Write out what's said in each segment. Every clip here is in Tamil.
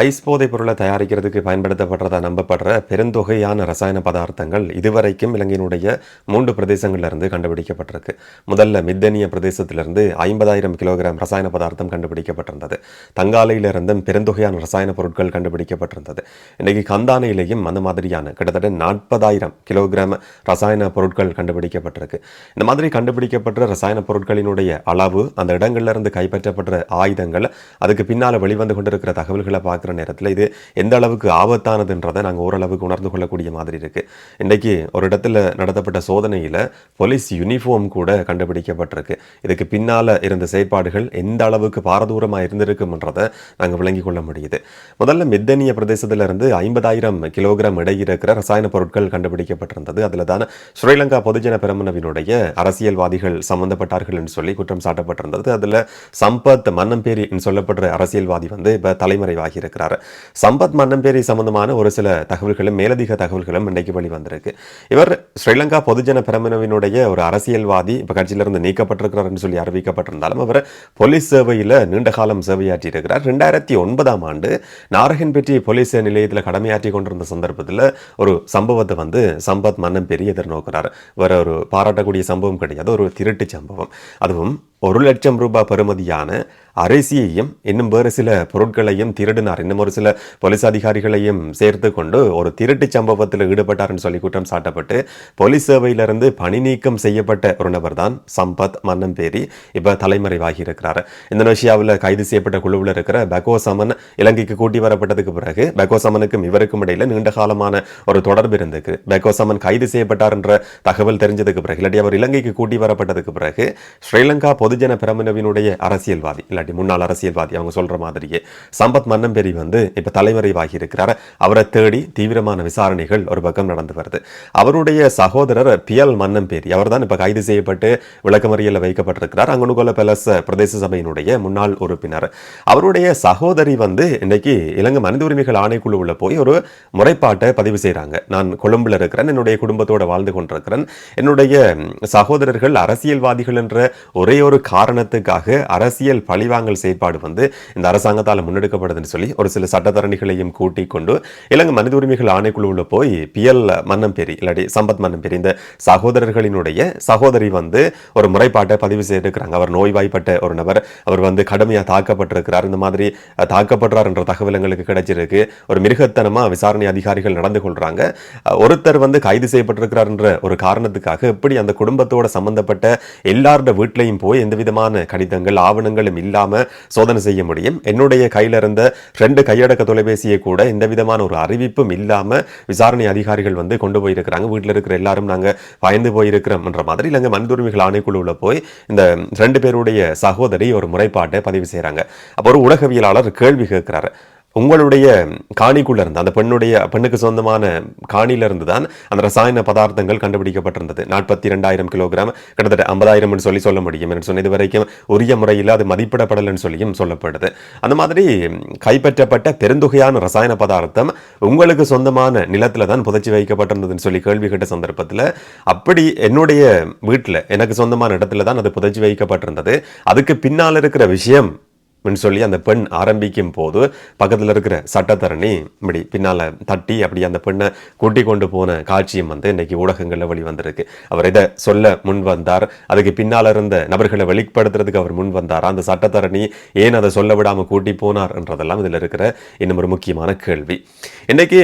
ஐஸ் போதைப் பொருளை தயாரிக்கிறதுக்கு பயன்படுத்தப்படுறதா நம்பப்படுற பெருந்தொகையான ரசாயன பதார்த்தங்கள் இதுவரைக்கும் இலங்கையினுடைய மூன்று பிரதேசங்களிலிருந்து கண்டுபிடிக்கப்பட்டிருக்கு. முதல்ல மித்தனிய பிரதேசத்திலிருந்து ஐம்பதாயிரம் கிலோகிராம் ரசாயன பதார்த்தம் கண்டுபிடிக்கப்பட்டிருந்தது. தங்காலையிலிருந்தும் பெருந்தொகையான ரசாயன பொருட்கள் கண்டுபிடிக்கப்பட்டிருந்தது. இன்றைக்கு கந்தானையிலேயும் அந்த மாதிரியான கிட்டத்தட்ட நாற்பதாயிரம் கிலோகிராம் ரசாயன பொருட்கள் கண்டுபிடிக்கப்பட்டிருக்கு. இந்த மாதிரி கண்டுபிடிக்கப்பட்ட ரசாயன பொருட்களினுடைய அளவு அந்த இடங்கள்ல இருந்து ஆயுதங்கள் அதுக்கு பின்னால் வெளிவந்து கொண்டிருக்கிற தகவல்களை பார்க்குற நேரத்தில் இது எந்த அளவுக்கு ஆபத்தானதுன்றதை நாங்கள் ஓரளவுக்கு உணர்ந்து கொள்ளக்கூடிய மாதிரி இருக்குது இன்னைக்கு ஒரு இடத்துல நடத்தப்பட்ட சோதனையில் போலீஸ் யூனிஃபார்ம் கூட கண்டுபிடிக்கப்பட்டிருக்கு. இதுக்கு பின்னால இருந்த செயற்பாடுகள் எந்த அளவுக்கு பாரதூரமாக இருந்திருக்கும்ன்றதை நாங்கள் விளங்கிக் கொள்ள முடியுது. முதல்ல மித்தனிய பிரதேசத்துல இருந்து ஐம்பதாயிரம் கிலோகிராம் எடை இருக்கிற ரசாயன பொருட்கள் கண்டுபிடிக்கப்பட்டிருந்தது. அதில் தான் ஸ்ரீலங்கா பொதுஜன பெருமனவினுடைய அரசியல்வாதிகள் சம்பந்தப்பட்டார்கள் என்று சொல்லி குற்றம் சாட்டப்பட்டிருந்தது. அதில் சம்பத் மன்னம்பேரி சொல்லப்படுற அரசியல்வாதி வந்து இப்போ தலைமறைவாகி இருக்கிறார் சம்பத் மன்னம்பேரி சம்பந்தமான ஒரு சில தகவல்களும் மேலதிக தகவல்களும் இன்றைக்கு வெளிவந்திருக்கு. இவர் ஸ்ரீலங்கா பொதுஜன பெரமுனவினுடைய ஒரு அரசியல்வாதி இப்போ கட்சியிலிருந்து நீக்கப்பட்டிருக்கிறார்னு சொல்லி அறிவிக்கப்பட்டிருந்தாலும் அவர் போலீஸ் சேவையில் நீண்ட காலம் சேவையாற்றி இருக்கிறார் ரெண்டாயிரத்தி ஒன்பதாம் ஆண்டு நாரகன்பேட்டை போலீஸ் நிலையத்தில் கடமையாற்றி கொண்டிருந்த சந்தர்ப்பத்தில் ஒரு சம்பவத்தை வந்து சம்பத் மன்னம்பேரி எதிர்நோக்கிறார். வேற ஒரு பாராட்டக்கூடிய சம்பவம் கிடையாது ஒரு திருட்டு சம்பவம். அதுவும் ஒரு லட்சம் ரூபாய் பெறுமதியான அரிசியையும் இன்னும் வேறு சில பொருட்களையும் திருடினார். இன்னும் ஒரு சில போலீஸ் அதிகாரிகளையும் சேர்த்து கொண்டு ஒரு திருட்டு சம்பவத்தில் ஈடுபட்டார்னு சொல்லி குற்றம் சாட்டப்பட்டு போலீஸ் சேவையிலிருந்து பணி நீக்கம் செய்யப்பட்ட ஒரு நபர் தான் சம்பத் மன்னம்பேரி இப்போ தலைமறைவாகி இருக்கிறார். இந்தோனேஷியாவில் கைது செய்யப்பட்ட குழுவில் இருக்கிற பெகோ சமன் இலங்கைக்கு கூட்டி வரப்பட்டதுக்கு பிறகு பெகோ சமனுக்கும் இவருக்கும் இடையில நீண்ட காலமான ஒரு தொடர்பு இருந்துக்கு பெகோ சமன் கைது செய்யப்பட்டார் என்ற தகவல் தெரிஞ்சதுக்கு பிறகு இல்லாட்டி அவர் இலங்கைக்கு கூட்டி வரப்பட்டதுக்கு பிறகு ஸ்ரீலங்கா பொதுஜன பிரமுனவினுடைய அரசியல்வாதி இல்லாட்டி முன்னாள் அரசியல்வாதி அவங்க சொல்ற மாதிரியே சம்பத் மன்னம்பெரி வந்து இப்ப தலைமறைவாகி இருக்கிறார் அவரை தேடி தீவிரமான விசாரணைகள் ஒரு பக்கம் நடந்து வருது. அவருடைய சகோதரர் பியல் மன்னம்பேரி அவர் தான் இப்ப கைது செய்யப்பட்டு விளக்கமறியலில் வைக்கப்பட்டிருக்கிறார். அங்கனுகோல பேலஸ் பிரதேச சபையினுடைய முன்னாள் உறுப்பினர். அவருடைய சகோதரி வந்து இன்னைக்கு இலங்கை மனித உரிமைகள் ஆணைக்குழுவுல போய் ஒரு முறைப்பாட்டை பதிவு செய்கிறாங்க நான் கொழும்புல இருக்கிறேன் என்னுடைய குடும்பத்தோடு வாழ்ந்து கொண்டிருக்கிறேன். என்னுடைய சகோதரர்கள் அரசியல்வாதிகள் என்ற ஒரே ஒரு ஒரு காரணத்துக்காக அரசியல் பழிவாங்கல் செயற்பாடு வந்து இந்த அரசாங்கத்தால் முன்னெடுக்கப்படுதுன்னு சொல்லி ஒரு சில சட்டத்தரணிகளையும் கூட்டி கொண்டு இலங்கை மனித உரிமைகள் ஆணைக்குழுவில் போய் பிஎல் மன்னம்பேரி இல்லாட்டி சம்பத் மன்னம்பேரி இந்த சகோதரர்களினுடைய சகோதரி வந்து ஒரு முறைப்பாட்டை பதிவு செய்திருக்கிறாங்க. அவர் நோய்வாய்ப்பட்ட ஒரு நபர். அவர் வந்து கடுமையாக தாக்கப்பட்டிருக்கிறார். இந்த மாதிரி அஹ், தாக்கப்படுறார் என்ற தகவல் எங்களுக்கு கிடைச்சிருக்கு. ஒரு மிருகத்தனமாக விசாரணை அதிகாரிகள் நடந்து கொள்கிறாங்க ஒருத்தர் வந்து கைது செய்யப்பட்டிருக்கிறார் என்ற ஒரு காரணத்துக்காக எப்படி அந்த குடும்பத்தோட சம்பந்தப்பட்ட எல்லாரோட வீட்லையும் போய் எந்தவிதமான கடிதங்கள் ஆவணங்களும் இல்லாம சோதனை செய்ய முடியும். என்னுடைய கையில் இருந்த ரெண்டு கையடக்க தொலைபேசியை கூட எந்த விதமான ஒரு அறிவிப்பும் இல்லாம விசாரணை அதிகாரிகள் வந்து கொண்டு போயிருக்கிறாங்க. வீட்டில் இருக்கிற எல்லாரும் நாங்க பயந்து போயிருக்கிறோம்ன்ற மாதிரி இல்லைங்க மனித உரிமைகள் ஆணைக்குழுவுல போய் இந்த ரெண்டு பேருடைய சகோதரி ஒரு முறைப்பாட்டை பதிவு செய்கிறாங்க அப்போ ஒரு உலகவியலாளர் கேள்வி கேட்கிறாரு. உங்களுடைய காணிக்குள்ளே இருந்து அந்த பெண்ணுடைய பெண்ணுக்கு சொந்தமான காணியில இருந்து தான் அந்த ரசாயன பதார்த்தங்கள் கண்டுபிடிக்கப்பட்டிருந்தது. நாற்பத்தி ரெண்டாயிரம் கிலோகிராம் கிட்டத்தட்ட ஐம்பதாயிரம் சொல்லி சொல்ல முடியும். என்று சொன்ன இது வரைக்கும் உரிய முறையில் அது மதிப்பிடப்படலைன்னு சொல்லியும் சொல்லப்படுது. அந்த மாதிரி கைப்பற்றப்பட்ட பெருந்தொகையான ரசாயன பதார்த்தம் உங்களுக்கு சொந்தமான நிலத்தில் தான் புதைச்சி வைக்கப்பட்டிருந்ததுன்னு சொல்லி கேள்வி கேட்ட சந்தர்ப்பத்தில் அப்படி என்னுடைய வீட்டில் எனக்கு சொந்தமான இடத்துல தான் அது புதைச்சி வைக்கப்பட்டிருந்தது. அதுக்கு பின்னால் இருக்கிற விஷயம் சொல்லி அந்த பெண் ஆரம்பிக்கும் போது பக்கத்தில் இருக்கிற சட்டத்தரணி இப்படி பின்னால தட்டி அப்படி அந்த பெண்ணை கூட்டி கொண்டு போன காட்சியும் வந்து இன்னைக்கு ஊடகங்களில் வெளிவந்திருக்கு. அவர் இதை சொல்ல முன் வந்தார். அதுக்கு பின்னால் இருந்த நபர்களை வெளிப்படுத்துறதுக்கு அவர் முன் வந்தார்? அந்த சட்டத்தரணி ஏன் அதை சொல்ல விடாமல் கூட்டி போனார் என்றதெல்லாம் இதில் இருக்கிற இன்னும் ஒரு முக்கியமான கேள்வி. இன்னைக்கு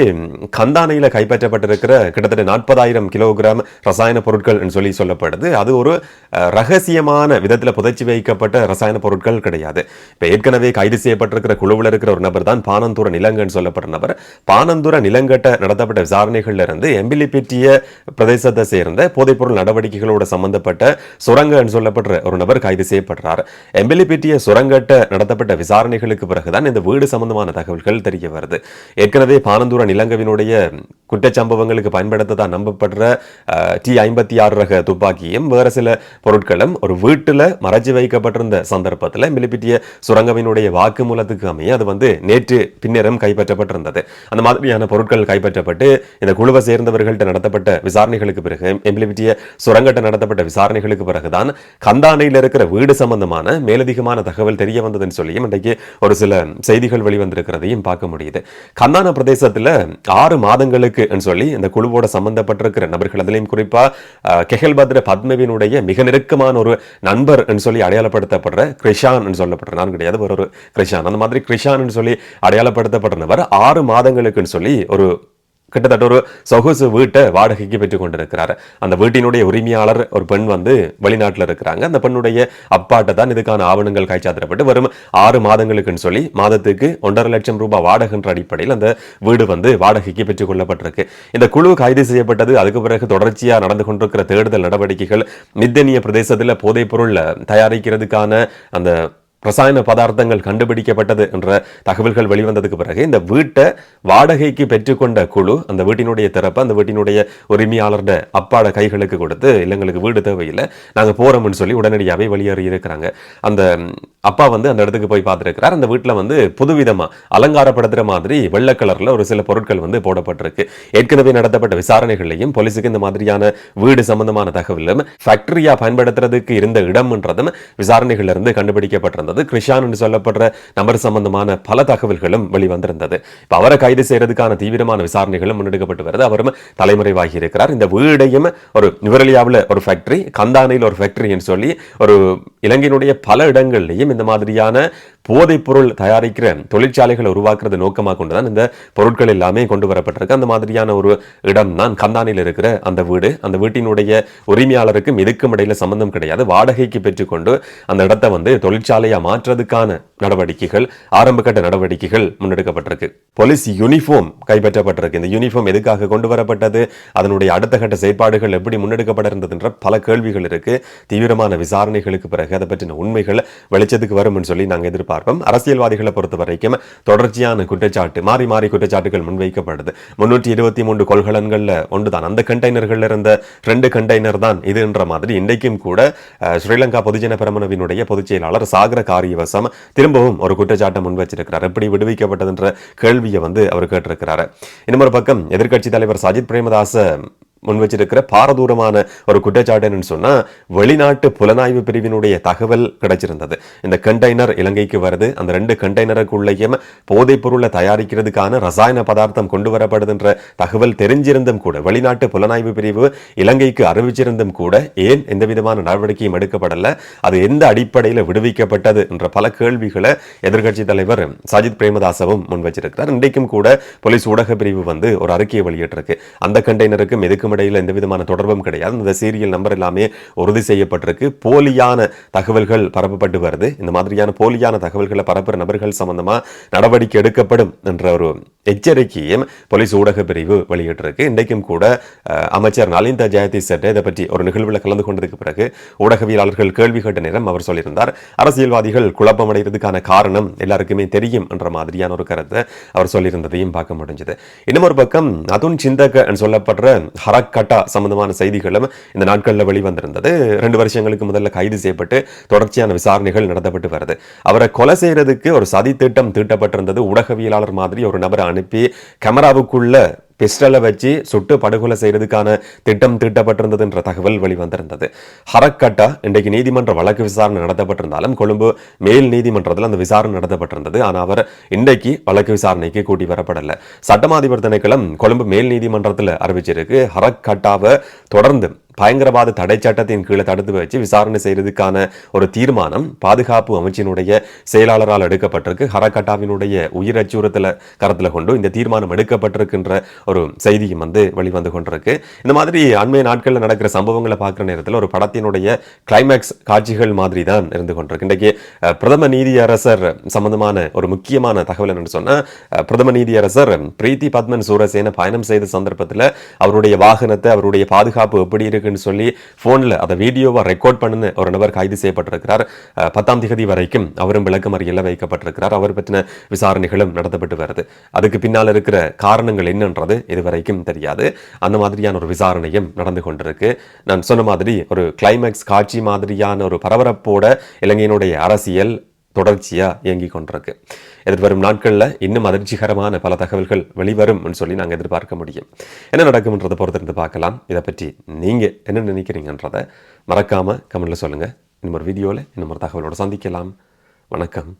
கந்தானையில் கைப்பற்றப்பட்டிருக்கிற கிட்டத்தட்ட நாற்பதாயிரம் கிலோகிராம் ரசாயன பொருட்கள் சொல்லி சொல்லப்படுது. அது ஒரு அஹ், ரகசியமான விதத்தில் புதைச்சி வைக்கப்பட்ட ரசாயன பொருட்கள் கிடையாது. இப்போ ஏற்கனவே கைது செய்யப்பட்டிருக்கிற குழுவில் இருக்கிற ஒரு நபர் தான் பானந்தூர நிலங்கன்னு சொல்லப்படுற நபர். பானந்தூர நிலங்கட்ட நடத்தப்பட்ட விசாரணைகள்ல இருந்து எம்பிலிப்பிட்டிய பிரதேசத்தை சேர்ந்த போதைப்பொருள் நடவடிக்கைகளோட சம்பந்தப்பட்ட சுரங்கன்னு சொல்லப்படுற ஒரு நபர் கைது செய்யப்படுறார். எம்பிலிப்பிட்டிய சுரங்கட்ட நடத்தப்பட்ட விசாரணைகளுக்கு பிறகுதான் இந்த வீடு சம்பந்தமான தகவல்கள் தெரிய வருது. ஏற்கனவே பானந்தூர நிலங்கவினுடைய குற்றச்சம்பவங்களுக்கு பயன்படுத்ததா நம்பப்படுற டி ஐம்பத்தி ஆறு ரக துப்பாக்கியும் வேற சில பொருட்களும் ஒரு வீட்டில் மறைச்சி வைக்கப்பட்டிருந்த சந்தர்ப்பத்தில் எம்பிலிப்பிட்டிய சுரங்க சுரங்கவினுடைய வாக்குமூலத்துக்கு அமைய அது வந்து நேற்று பின்னரும் கைப்பற்றப்பட்டிருந்தது. அந்த மாதிரியான பொருட்கள் கைப்பற்றப்பட்டு இந்த குழுவை சேர்ந்தவர்கள்ட்ட நடத்தப்பட்ட விசாரணைகளுக்கு பிறகு எம்பிலிபிட்டிய சுரங்கட்ட நடத்தப்பட்ட விசாரணைகளுக்கு பிறகுதான் கந்தானையில் இருக்கிற வீடு சம்பந்தமான மேலதிகமான தகவல் தெரிய வந்ததுன்னு சொல்லியும் இன்றைக்கு ஒரு சில செய்திகள் வெளிவந்திருக்கிறதையும் பார்க்க முடியுது. கந்தான பிரதேசத்தில் ஆறு மாதங்களுக்கு சொல்லி இந்த குழுவோட சம்பந்தப்பட்டிருக்கிற நபர்கள் அதிலையும் குறிப்பாக கெஹல்பத்ர பத்மவினுடைய மிக நெருக்கமான ஒரு நண்பர் சொல்லி அடையாளப்படுத்தப்படுற கிரிஷான் சொல்லப்படுற நான் கிடையாது. ஒரு ஒரு கிருஷான் அந்த மாதிரி கிருஷான் சொல்லி அடையாளப்படுத்தப்பட்டனவர் ஆறு மாதங்களுக்குன்னு சொல்லி ஒரு கிட்டத்தட்ட ஒரு சொகுசு வீட்டை வாடகைக்கு பெற்றுக் கொண்டிருக்கிறார் அந்த வீட்டினுடைய உரிமையாளர் ஒரு பெண் வந்து வெளிநாட்டில் இருக்கிறாங்க. அந்த பெண்ணுடைய அப்பாட்ட தான் இதுக்கான ஆவணங்கள் காய்ச்சாத்திரப்பட்டு வரும் ஆறு மாதங்களுக்குன்னு சொல்லி மாதத்துக்கு ஒன்றரை லட்சம் ரூபாய் வாடகைன்ற அடிப்படையில் அந்த வீடு வந்து வாடகைக்கு பெற்றுக் கொள்ளப்பட்டிருக்கு இந்த குழு கைது செய்யப்பட்டது. அதுக்கு பிறகு தொடர்ச்சியாக நடந்து கொண்டிருக்கிற தேடுதல் நடவடிக்கைகள் மித்தனிய பிரதேசத்தில் போதைப் பொருள் தயாரிக்கிறதுக்கான அந்த ரசாயன பதார்த்தங்கள் கண்டுபிடிக்கப்பட்டது என்ற தகவல்கள் வெளிவந்ததுக்கு பிறகு இந்த வீட்டை வாடகைக்கு பெற்றுக்கொண்ட குழு அந்த வீட்டினுடைய திறப்பை அந்த வீட்டினுடைய உரிமையாளர்ட அப்பாட கைகளுக்கு கொடுத்து இல்லைங்களுக்கு வீடு தேவையில்லை நாங்கள் போகிறோம்னு சொல்லி உடனடியாகவே வெளியேறி இருக்கிறாங்க. அந்த அப்பா வந்து அந்த இடத்துக்கு போய் பார்த்துருக்கிறார். அந்த வீட்டில் வந்து புதுவிதமாக அலங்காரப்படுத்துகிற மாதிரி வெள்ளை கலரில் ஒரு சில பொருட்கள் வந்து போடப்பட்டிருக்கு. ஏற்கனவே நடத்தப்பட்ட விசாரணைகளையும் போலீஸுக்கு இந்த மாதிரியான வீடு சம்பந்தமான தகவலும் ஃபேக்டரியாக பயன்படுத்துறதுக்கு இருந்த இடம்ன்றதும் விசாரணைகளிலிருந்து கண்டுபிடிக்கப்பட்டிருந்தது. கிருஷான் என்று சொல்லப்படுற நபர் சம்பந்தமான பல தகவல்களும் வெளிவந்திருந்தது. இப்போ அவரை கைது செய்யறதுக்கான தீவிரமான விசாரணைகளும் முன்னெடுக்கப்பட்டு வருது. அவரும் தலைமுறைவாகி இருக்கிறார். இந்த வீடையும் ஒரு நுவரலியாவில் ஒரு ஃபேக்டரி கந்தானையில் ஒரு ஃபேக்டரின்னு சொல்லி ஒரு இலங்கையினுடைய பல இடங்கள்லையும் இந்த மாதிரியான போதைப் பொருள் தயாரிக்கிற தொழிற்சாலைகளை உருவாக்குறது நோக்கமாக கொண்டு தான் இந்த பொருட்கள் எல்லாமே கொண்டு வரப்பட்டிருக்கு. அந்த மாதிரியான ஒரு இடம் தான் கந்தானில் இருக்கிற அந்த வீடு. அந்த வீட்டினுடைய உரிமையாளருக்கும் இதுக்கும் இடையில சம்பந்தம் கிடையாது. வாடகைக்கு பெற்றுக்கொண்டு அந்த இடத்தை வந்து தொழிற்சாலையாக மாற்றுறதுக்கான நடவடிக்கைகள் ஆரம்ப கட்ட நடவடிக்கைகள் முன்னெடுக்கப்பட்டிருக்கு. Police uniform கைப்பற்றப்பட்டிருக்கு. இந்த யூனிஃபார்ம் எதுக்காக கொண்டு வரப்பட்டது? அதனுடைய அடுத்த கட்ட செயற்பாடுகள் எப்படி முன்னெடுக்கப்பட பல கேள்விகள் இருக்கு. தீவிரமான விசாரணைகளுக்கு பிறகு அதை பற்றின உண்மைகள் வெளிச்சத்துக்கு வரும்னு சொல்லி நாங்கள் பார்ப்போம். அரசியல்வாதிகளை பொறுத்த வரைக்கும் தொடர்ச்சியான குற்றச்சாட்டு மாறி மாறி குற்றச்சாட்டுகள் முன்வைக்கப்படுது. முன்னூற்றி இருபத்தி மூன்று கொள்கலன்கள்ல ஒன்றுதான். அந்த கண்டெய்னர்கள்ல இருந்த ரெண்டு கண்டெய்னர் தான் இதுன்ற மாதிரி இன்றைக்கும் கூட ஸ்ரீலங்கா பொதுஜன பிரமணவினுடைய பொதுச் செயலாளர் சாகர காரியவசம் திரும்பவும் ஒரு குற்றச்சாட்டை முன் வச்சிருக்கிறார் எப்படி விடுவிக்கப்பட்டதுன்ற கேள்வியை வந்து அவர் கேட்டிருக்கிறாரு. இன்னொரு பக்கம் எதிர்க்கட்சி தலைவர் சஜித் பிரேமதாச முன் வச்சிருக்கிற பாரதூரமான ஒரு குற்றச்சாட்டு என்னன்னு சொன்னா வெளிநாட்டு புலனாய்வு பிரிவினுடைய தகவல் கிடைச்சிருந்தது. இந்த கண்டெய்னர் இலங்கைக்கு வருது. அந்த ரெண்டு கண்டெய்னருக்குள்ளேயும் போதைப் பொருளை தயாரிக்கிறதுக்கான ரசாயன பதார்த்தம் கொண்டு வரப்படுதுன்ற தகவல் தெரிஞ்சிருந்தும் கூட வெளிநாட்டு புலனாய்வு பிரிவு இலங்கைக்கு அறிவிச்சிருந்தும் கூட ஏன் எந்த விதமான நடவடிக்கையும் எடுக்கப்படல அது எந்த அடிப்படையில் விடுவிக்கப்பட்டது என்ற பல கேள்விகளை எதிர்க்கட்சி தலைவர் சஜித் பிரேமதாசவும் முன் வச்சிருக்கிறார் இன்றைக்கும் கூட போலீஸ் ஊடக பிரிவு வந்து ஒரு அறிக்கையை வெளியிட்டிருக்கு. அந்த கண்டெய்னருக்கும் எதுக்கும் இடையில எந்த விதமான தொடர்பும் கிடையாது. இந்த சீரியல் நம்பர் எல்லாமே உறுதி செய்யப்பட்டிருக்கு. போலியான தகவல்கள் பரப்பப்பட்டு வருது. இந்த மாதிரியான போலியான தகவல்களை பரப்புற நபர்கள் சம்பந்தமா நடவடிக்கை எடுக்கப்படும் என்ற ஒரு எச்சரிக்கையும் போலீஸ் ஊடக பிரிவு வெளியிட்டிருக்கு. இன்றைக்கும் கூட அமைச்சர் நலிந்த ஜெயதி செட்டே இதை பற்றி ஒரு நிகழ்வில் கலந்து கொண்டதுக்கு பிறகு ஊடகவியலாளர்கள் கேள்வி கேட்ட நேரம் அவர் சொல்லியிருந்தார். அரசியல்வாதிகள் குழப்பமடைகிறதுக்கான காரணம் எல்லாருக்குமே தெரியும் என்ற மாதிரியான ஒரு கருத்தை அவர் சொல்லியிருந்ததையும் பார்க்க முடிஞ்சது. இன்னும் ஒரு பக்கம் அதுன் சிந்தக சொல்லப்படுற கட்டா சம்பந்தமான செய்திகளும் இந்த நாட்களில் வெளிவந்திருந்தது. ரெண்டு வருஷங்களுக்கு முதல்ல கைது செய்யப்பட்டு தொடர்ச்சியான விசாரணைகள் நடத்தப்பட்டு வருது. அவரை கொலை செய்யறதுக்கு ஒரு சதி திட்டம் தீட்டப்பட்டிருந்தது. ஊடகவியலாளர் மாதிரி ஒரு நபரை அனுப்பி கேமராவுக்குள்ள பிஸ்டலை வச்சு சுட்டு படுகொலை செய்கிறதுக்கான திட்டம் தீட்டப்பட்டிருந்ததுன்ற தகவல் வெளிவந்திருந்தது. ஹரக்கட்டா இன்றைக்கு நீதிமன்ற வழக்கு விசாரணை நடத்தப்பட்டிருந்தாலும் கொழும்பு மேல் நீதிமன்றத்தில் அந்த விசாரணை நடத்தப்பட்டிருந்தது. ஆனால் அவர் இன்றைக்கு வழக்கு விசாரணைக்கு கூட்டி வரப்படலை. சட்டமாதிபர் திணைக்களம் கொழும்பு மேல் நீதிமன்றத்தில் அறிவிச்சிருக்கு. ஹரக்கட்டாவை தொடர்ந்து பயங்கரவாத தடை சட்டத்தின் கீழே தடுத்து வச்சு விசாரணை செய்யறதுக்கான ஒரு தீர்மானம் பாதுகாப்பு அமைச்சினுடைய செயலாளரால் எடுக்கப்பட்டிருக்கு. ஹரகட்டாவினுடைய உயிர் அச்சுறுத்தலை கரத்தில் கொண்டு இந்த தீர்மானம் எடுக்கப்பட்டிருக்கின்ற ஒரு செய்தியும் வந்து வெளிவந்து கொண்டிருக்கு. இந்த மாதிரி அண்மைய நாட்களில் நடக்கிற சம்பவங்களை பார்க்குற நேரத்தில் ஒரு படத்தினுடைய கிளைமேக்ஸ் காட்சிகள் மாதிரி தான் இருந்து கொண்டிருக்கு. இன்றைக்கு பிரதம நீதியரசர் சம்பந்தமான ஒரு முக்கியமான தகவல் என்னன்னு சொன்னால் பிரதம நீதியரசர் பிரீத்தி பத்மன் சூரசேன பயணம் செய்த சந்தர்ப்பத்தில் அவருடைய வாகனத்தை அவருடைய பாதுகாப்பு எப்படி இருக்கு இருக்குன்னு சொல்லி ஃபோனில் அதை வீடியோவை ரெக்கார்ட் பண்ணின ஒரு நபர் கைது செய்யப்பட்டிருக்கிறார். பத்தாம் தேதி வரைக்கும் அவரும் விளக்கமறியில் வைக்கப்பட்டிருக்கிறார். அவர் பற்றின விசாரணைகளும் நடத்தப்பட்டு வருது. அதுக்கு பின்னால் இருக்கிற காரணங்கள் என்னன்றது இதுவரைக்கும் தெரியாது. அந்த மாதிரியான ஒரு விசாரணையும் நடந்து கொண்டிருக்கு. நான் சொன்ன மாதிரி ஒரு கிளைமேக்ஸ் காட்சி மாதிரியான ஒரு பரபரப்போட இலங்கையினுடைய அரசியல் தொடர்ச்சியாக இயங்கி கொண்டிருக்கு. எதிர்வரும் நாட்களில் இன்னும் அதிர்ச்சிகரமான பல தகவல்கள் வெளிவரும்னு சொல்லி நாங்கள் எதிர்பார்க்க முடியும். என்ன நடக்கும்ன்றதை பொறுத்திருந்து பார்க்கலாம். இதை பற்றி நீங்கள் என்ன நினைக்கிறீங்கன்றதை மறக்காமல் கமெண்டில் சொல்லுங்கள் இன்னும் ஒரு வீடியோவில் இன்னும் ஒரு தகவலோடு சந்திக்கலாம். வணக்கம்.